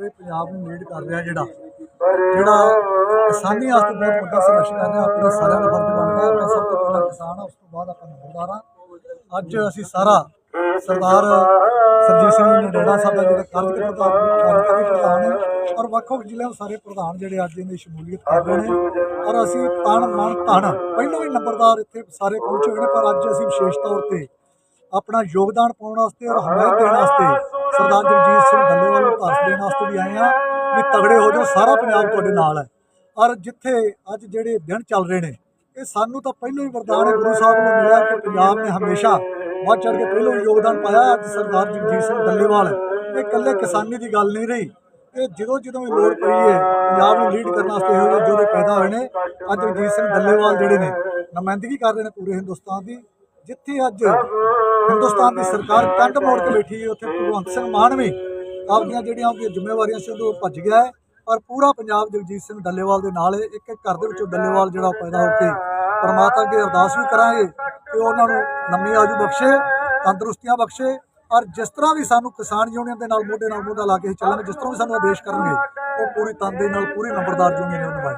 ਪੂਰੇ ਪੰਜਾਬ ਨੂੰ ਲੀਡ ਕਰ ਰਿਹਾ ਜਿਹੜਾ ਜਿਹੜਾ ਕਿਸਾਨੀ ਵਾਸਤੇ ਬਹੁਤ ਵੱਡਾ ਸੰਘਰਸ਼ ਕਰ ਰਿਹਾ, ਆਪਣੇ ਸਾਰਿਆਂ ਦਾ ਫਰਜ਼ ਬਣਦਾ ਹੈ ਸਭ ਤੋਂ ਪਹਿਲਾਂ ਕਿਸਾਨ ਉਸ ਤੋਂ ਬਾਅਦ ਆਪਾਂ ਨੰਬਰਦਾਰ ਅੱਜ ਅਸੀਂ ਸਾਰਾ ਸਰਦਾਰ ਸਰਜੀਤ ਸਿੰਘ ਨਡੇੜਾ ਸਾਹਿਬ ਦਾ ਜਿਹੜਾ ਕਾਰਜਕਾਰੀ ਪ੍ਰਧਾਨ ਕਾਰਜਕਾਰੀ ਪ੍ਰਧਾਨ ਔਰ ਵੱਖ-ਵੱਖ ਜ਼ਿਲ੍ਹਿਆਂ ਦੇ ਸਾਰੇ ਪ੍ਰਧਾਨ ਜਿਹੜੇ ਅੱਜ ਇਹਦੀ ਸ਼ਮੂਲੀਅਤ ਕਰ ਰਹੇ ਨੇ। ਔਰ ਅਸੀਂ ਤਨ ਮਨ ਧਨ ਪਹਿਲਾਂ ਵੀ ਨੰਬਰਦਾਰ ਇੱਥੇ ਸਾਰੇ ਪਹੁੰਚੇ ਹੋਏ ਨੇ, ਪਰ ਅੱਜ ਅਸੀਂ ਵਿਸ਼ੇਸ਼ ਤੌਰ ਤੇ ਆਪਣਾ ਯੋਗਦਾਨ ਪਾਉਣ ਵਾਸਤੇ ਔਰ ਹਮਾਇਤ ਦੇਣ ਵਾਸਤੇ ਸਰਦਾਰ ਜਗਜੀਤ ਸਿੰਘ ਡੱਲੇਵਾਲ ਨੂੰ ਭਾਰਤ ਦੇਣ ਵਾਸਤੇ ਵੀ ਆਏ ਆ ਵੀ ਤਗੜੇ ਹੋ ਜਾਓ, ਸਾਰਾ ਪੰਜਾਬ ਤੁਹਾਡੇ ਨਾਲ ਹੈ। ਔਰ ਜਿੱਥੇ ਅੱਜ ਜਿਹੜੇ ਦਿਨ ਚੱਲ ਰਹੇ ਨੇ, ਇਹ ਸਾਨੂੰ ਤਾਂ ਪਹਿਲਾਂ ਹੀ ਵਰਦਾਨ ਹੈ, ਗੁਰੂ ਸਾਹਿਬ ਨੂੰ ਮਿਲਿਆ ਕਿ ਪੰਜਾਬ ਨੇ ਹਮੇਸ਼ਾ ਵੱਧ ਚੜ ਕੇ ਪਹਿਲਾਂ ਹੀ ਯੋਗਦਾਨ ਪਾਇਆ ਅੱਜ ਸਰਦਾਰ ਜਗਜੀਤ ਸਿੰਘ ਡੱਲੇਵਾਲ। ਇਹ ਇਕੱਲੇ ਕਿਸਾਨੀ ਦੀ ਗੱਲ ਨਹੀਂ ਰਹੀ, ਇਹ ਜਦੋਂ ਜਦੋਂ ਵੀ ਲੋੜ ਪਈ ਹੈ, ਪੰਜਾਬ ਨੂੰ ਲੀਡ ਕਰਨ ਵਾਸਤੇ ਇਹੋ ਜਿਹੇ ਜਿਹੜੇ ਪੈਦਾ ਹੋਏ ਨੇ, ਅੱਜ ਜਗਜੀਤ ਸਿੰਘ ਡੱਲੇਵਾਲ ਜਿਹੜੇ ਨੇ, ਨੁਮਾਇੰਦਗੀ ਕਰ ਰਹੇ ਨੇ ਪੂਰੇ ਹਿੰਦੁਸਤਾਨ ਦੀ। ਜਿੱਥੇ ਅੱਜ ਹਿੰਦੁਸਤਾਨ ਦੀ ਸਰਕਾਰ ਕੰਟ ਮੋੜ ਕੇ ਬੈਠੀ ਹੈ, ਉੱਥੇ ਭਗਵੰਤ ਸਿੰਘ ਮਾਨ ਵੀ ਆਪਦੀਆਂ ਜਿਹੜੀਆਂ ਉਹਦੀਆਂ ਜ਼ਿੰਮੇਵਾਰੀਆਂ ਸੀ ਉਹ ਭੱਜ ਗਿਆ ਹੈ। ਪਰ ਪੂਰਾ ਪੰਜਾਬ ਜਗਜੀਤ ਸਿੰਘ ਡੱਲੇਵਾਲ ਦੇ ਨਾਲ ਇੱਕ ਇੱਕ ਘਰ ਦੇ ਵਿੱਚੋਂ ਡੱਲੇਵਾਲ ਜਿਹੜਾ ਪੈਦਾ ਹੋ ਕੇ ਪਰਮਾਤਮਾ ਅੱਗੇ ਅਰਦਾਸ ਵੀ ਕਰਾਂਗੇ ਕਿ ਉਹਨਾਂ ਨੂੰ ਨੰਮੀ ਆਜੂ ਬਖਸ਼ੇ, ਤੰਦਰੁਸਤੀਆਂ ਬਖਸ਼ੇ। ਔਰ ਜਿਸ ਤਰ੍ਹਾਂ ਵੀ ਸਾਨੂੰ ਕਿਸਾਨ ਯੂਨੀਅਨ ਦੇ ਨਾਲ ਮੋਢੇ ਨਾਲ ਮੋਢਾ ਲਾ ਕੇ ਅਸੀਂ ਚੱਲਾਂਗੇ, ਜਿਸ ਤਰ੍ਹਾਂ ਵੀ ਸਾਨੂੰ ਆਦੇਸ਼ ਕਰਨਗੇ, ਉਹ ਪੂਰੀ ਤਨਦੇਹੀ ਨਾਲ, ਪੂਰੀ ਨੰਬਰਦਾਰ ਯੂਨੀਅਨ ਨੂੰ ਨਿਭਾਏ